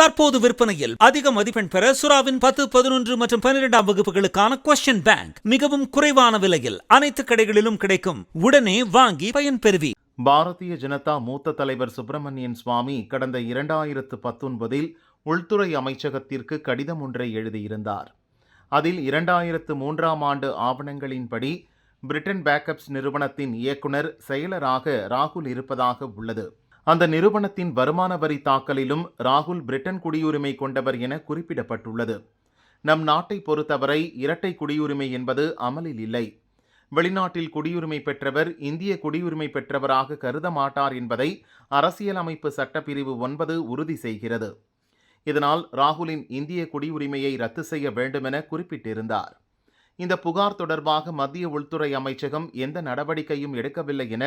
தற்போது விற்பனையில் அதிக மதிப்பெண் பெற சுறாவின் பத்து பதினொன்று மற்றும் பன்னிரெண்டாம் வகுப்புகளுக்கான கொஸ்டின் பேங்க் மிகவும் குறைவான விலையில் அனைத்து கடைகளிலும் கிடைக்கும். உடனே வாங்கி பயன்பெறுவி பாரதிய ஜனதா மூத்த தலைவர் சுப்பிரமணியன் சுவாமி கடந்த இரண்டாயிரத்து பத்தொன்பதில் உள்துறை அமைச்சகத்திற்கு கடிதம் ஒன்றை எழுதியிருந்தார். அதில் இரண்டாயிரத்து மூன்றாம் ஆண்டு ஆவணங்களின்படி பிரிட்டன் பேக்கப்ஸ் நிறுவனத்தின் இயக்குனர் செயலராக ராகுல் இருப்பதாக உள்ளது. அந்த நிறுவனத்தின் வருமான வரி தாக்கலிலும் ராகுல் பிரிட்டன் குடியுரிமை கொண்டவர் என குறிப்பிடப்பட்டுள்ளது. நம் நாட்டை பொறுத்தவரை இரட்டை குடியுரிமை என்பது அமலில் இல்லை. வெளிநாட்டில் குடியுரிமை பெற்றவர் இந்திய குடியுரிமை பெற்றவராக கருத மாட்டார் என்பதை அரசியலமைப்பு சட்டப்பிரிவு ஒன்பது உறுதி செய்கிறது. இதனால் ராகுலின் இந்திய குடியுரிமையை ரத்து செய்ய வேண்டுமென குறிப்பிட்டிருந்தார். இந்த புகார் தொடர்பாக மத்திய உள்துறை அமைச்சகம் எந்த நடவடிக்கையும் எடுக்கவில்லை என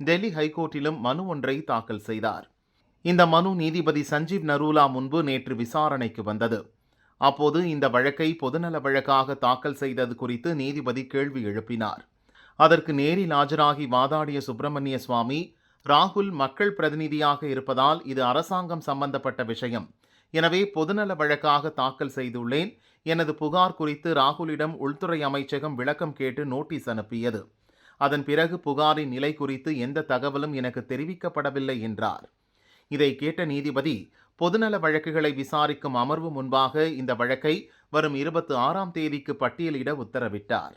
டெல்லி ஹைகோர்ட்டிலும் மனு ஒன்றை தாக்கல் செய்தார். இந்த மனு நீதிபதி சஞ்சீவ் நரூலா முன்பு நேற்று விசாரணைக்கு வந்தது. அப்போது இந்த வழக்கை பொதுநல வழக்காக தாக்கல் செய்தது குறித்து நீதிபதி கேள்வி எழுப்பினார். அதற்கு நேரில் ஆஜராகி வாதாடிய சுப்பிரமணிய சுவாமி ராகுல் மக்கள் பிரதிநிதியாக இருப்பதால் இது அரசாங்கம் சம்பந்தப்பட்ட விஷயம். எனவே பொதுநல வழக்காக தாக்கல் செய்துள்ளேன். எனது புகார் குறித்து ராகுலிடம் உள்துறை அமைச்சகம் விளக்கம் கேட்டு நோட்டீஸ் அனுப்பியது. அதன் பிறகு புகாரின் நிலை குறித்து எந்த தகவலும் எனக்கு தெரிவிக்கப்படவில்லை என்றார். இதை கேட்ட நீதிபதி பொதுநல வழக்குகளை விசாரிக்கும் அமர்வு முன்பாக இந்த வழக்கை வரும் இருபத்தி ஆறாம் தேதிக்கு பட்டியலிட உத்தரவிட்டார்.